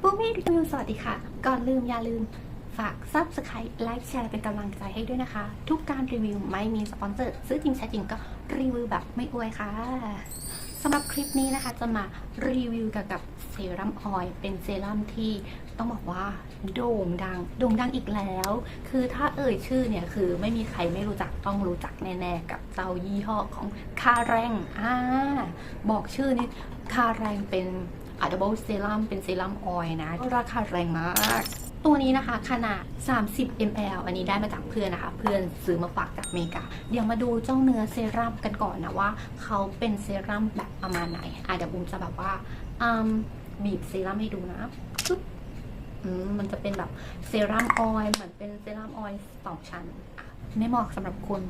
ปุ๊มี่รีวิวสวัสดีค่ะ ก่อนลืมอย่าลืมฝาก Subscribe ไลค์แชร์เป็นกำลังใจให้ด้วยนะคะ ทุกการรีวิวไม่มีสปอนเซอร์ ซื้อจริงใช้จริงก็รีวิวแบบไม่อวยค่ะสำหรับคลิปนี้นะคะจะมารีวิวเกี่ยวกับเซรั่มออยล์เป็นเซรั่มที่ต้องบอกว่าโด่งดังโด่งดังอีกแล้ว คือถ้าเอ่ยชื่อเนี่ยคือไม่มีใครไม่รู้จักต้องรู้จักแน่ๆกับเจ้ายี่ห้อของคาแรงอ่าบอกชื่อนี่คาแรงเป็น อะดับเบิลเซรั่มเป็นเซรั่มออยล์นะ ราคาแรงมาก ตัวนี้นะคะขนาด 30 ml อันนี้ได้มาจากเพื่อนนะคะ เพื่อนซื้อมาฝากจากอเมริกา เดี๋ยวมาดูเจ้าเนื้อเซรั่มกันก่อนนะว่า เขาเป็นเซรั่มแบบประมาณไหนอะเดี๋ยวบุมจะแบบว่าอืมบีบเซรั่มให้ดูนะปึ๊บอืมมันจะเป็นแบบเซรั่มออยล์เหมือนเป็นเซรั่มออยล์สองชั้นอะไม่เหมาะสำหรับคน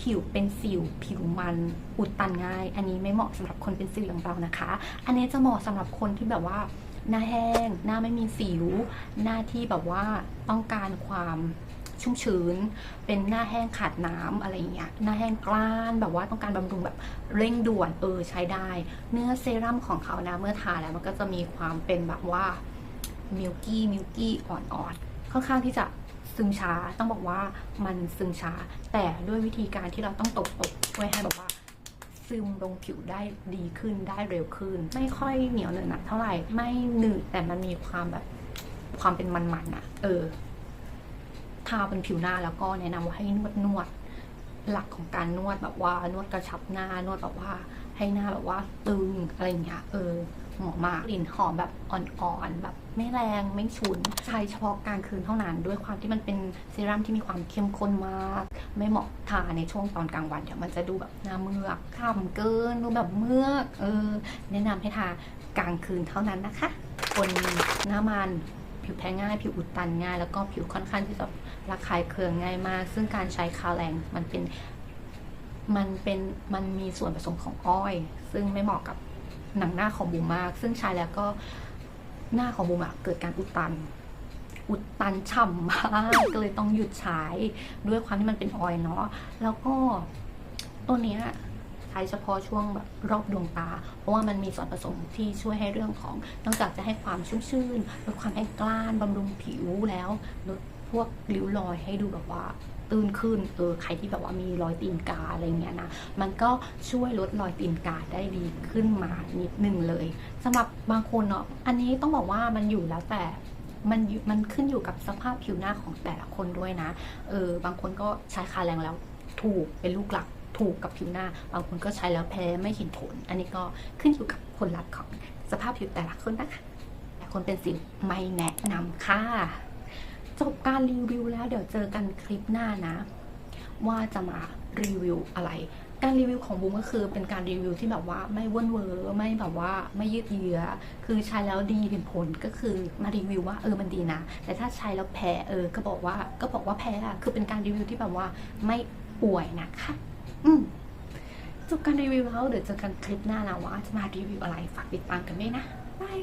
ผิวเป็นสิว ผิวมันอุดตันง่าย อันนี้ไม่เหมาะสำหรับคนเป็นสิวอย่างเรานะคะ อันนี้จะเหมาะสำหรับคนที่แบบว่าหน้าแห้ง หน้าไม่มีสิว หน้าที่แบบว่าต้องการความชุ่มชื้น เป็นหน้าแห้งขาดน้ำอะไรอย่างเงี้ย หน้าแห้งกล้านแบบว่าต้องการบำรุงแบบเร่งด่วนเออใช้ได้ เนื้อเซรั่มของเขานะเมื่อทาแล้วมันก็จะมีความเป็นแบบว่ามิลกี้มิลกี้อ่อนๆค่อนข้างที่จะ ซึมช้าต้องบอกว่ามันซึมช้า แต่ด้วยวิธีการที่เราต้องตบตบๆช่วยให้แบบว่า ซึมลงผิวได้ดีขึ้นได้เร็วขึ้น ไม่ค่อยเหนียวเหนอะหนะเท่าไหร่ไม่หนืดแต่มันมีความแบบความเป็นมันๆอะเออทาบนผิวหน้าแล้วก็แนะนำว่าให้นวดนวด หลักของการนวดแบบว่านวดกระชับหน้านวดแบบว่า ให้หน้าแบบว่าตึงอะไรอย่างเงี้ยเออเหมาะมากกลิ่นหอมแบบอ่อนๆแบบไม่แรงไม่ฉุนใช้เฉพาะกลางคืนเท่านั้น ด้วยความที่มันเป็นเซรั่มที่มีความเข้มข้นมาก ไม่เหมาะทาในช่วงตอนกลางวันเดี๋ยวมันจะดูแบบหน้าเมือกคล้ำเกินดูแบบเมือกเออแนะนำให้ทากลางคืนเท่านั้นนะคะ คนหน้ามันผิวแพ้ง่าย ผิวอุดตันง่าย แล้วก็ผิวค่อนข้างที่จะ ระคายเคืองง่ายมาก ซึ่งการใช้คาแรงมันเป็นมันเป็นมันมีส่วนผสมของอ้อย ซึ่งไม่เหมาะกับหนังหน้าของบูมมาก ซึ่งใช้แล้วก็หน้าของบูมอะเกิดการอุดตัน อุดตันฉ่ำมากก็เลยต้องหยุดใช้ด้วยความที่มันเป็นออยเนาะแล้วก็ตัวเนี้ยใช้เฉพาะช่วงแบบรอบดวงตา เพราะว่ามันมีส่วนผสมที่ช่วยให้เรื่องของ นอกจากจะให้ความชุ่มชื่นลดความแห้งกล้านบำรุงผิวแล้วลด พวกริ้วรอยให้ดูแบบว่าตื่นขึ้น เออ ใครที่แบบว่ามีรอยตีนกาอะไรเงี้ยนะ มันก็ช่วยลดรอยตีนกาได้ดีขึ้นมานิดนึงเลยสำหรับบางคนเนาะ อันนี้ต้องบอกว่ามันอยู่แล้วแต่มันมันขึ้นอยู่กับสภาพผิวหน้าของแต่ละคนด้วยนะ เออ บางคนก็ใช้คาแรงแล้วถูกเป็นลูกหลักถูกกับผิวหน้า บางคนก็ใช้แล้วแพ้ไม่เห็นผล อันนี้ก็ขึ้นอยู่กับผลลัพธ์ของสภาพผิวแต่ละคนนะคะแต่คนเป็นสิวไม่แนะนำค่ะ จบการรีวิวแล้วเดี๋ยวเจอกันคลิปหน้านะ ว่าจะมารีวิวอะไร การรีวิวของบูมก็คือเป็นการรีวิวที่แบบว่าไม่ว่นเวอร์ไม่แบบว่าไม่ยืดเยื้อคือใช้แล้วดีเห็นผลก็คือมารีวิวว่าเออมันดีนะ แต่ถ้าใช้แล้วแพ้เออก็บอกว่าก็บอกว่าแพ้อะคือเป็นการรีวิวที่แบบว่าไม่ป่วยนะคะ อืมจบการรีวิวแล้วเดี๋ยวเจอกันคลิปหน้านะว่าจะมารีวิวอะไรฝากติดตามกันด้วยนะบาย